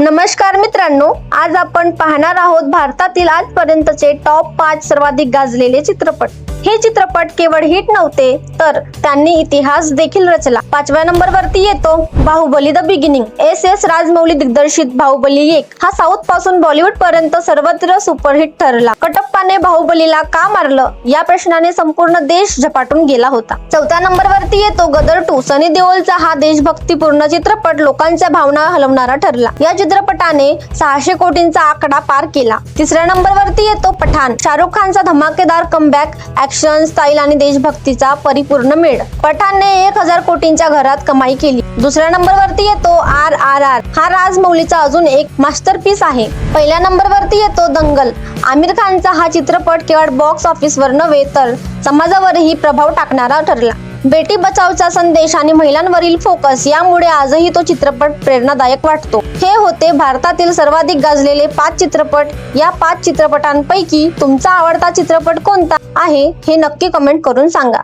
नमस्कार मित्रांनो आज आपण पाहणार आहोत भारतातील आजपर्यंतचे टॉप पाच सर्वाधिक गाजलेले चित्रपट. हे चित्रपट केवळ हिट नव्हते तर त्यांनी इतिहास देखील रचला. पाचव्या नंबर वरती येतो Baahubali the beginning S S Rajamouli दिग्दर्शित बाहुबली एक. हा साऊथपासून बॉलिवूड पर्यंत सर्वत्र सुपरहिट ठरला. कटप्पाने बाहुबलीला का मारलं? या प्रश्नाने संपूर्ण देश झपाटून गेला होता. चौथ्या नंबर वरती येतो गदर टू. सनी देओलचा हा देशभक्तीपूर्ण चित्रपट लोकांच्या भावना हलवणारा ठरला. या चित्रपटाने सहाशे कोटींचा आकडा पार केला. तिसऱ्या नंबर वरती येतो पठाण. शाहरुख खानचा धमाकेदार कमबॅक ऍक्शन स्टाईल आणि देशभक्तीचा परिपूर्ण मेळ. पठाणने एक हजार कोटींच्या घरात कमाई केली. दुसऱ्या नंबर वरती येतो आर आर आर. हा राजमौलीचा अजून एक मास्टरपीस आहे. पहिल्या नंबर वरती येतो दंगल. आमिर खानचा हा चित्रपट केवळ बॉक्स ऑफिसवर नव्हे तर समाजावरही प्रभाव टाकणारा ठरला. बेटी बचावचा संदेश आणि महिलांवरील फोकस यामुळे आजही तो चित्रपट प्रेरणादायक वाटतो. हे होते भारतातील सर्वाधिक गाजलेले पाच चित्रपट. या पाच चित्रपटांपैकी तुमचा आवडता चित्रपट कोणता आहे हे नक्की कमेंट करून सांगा.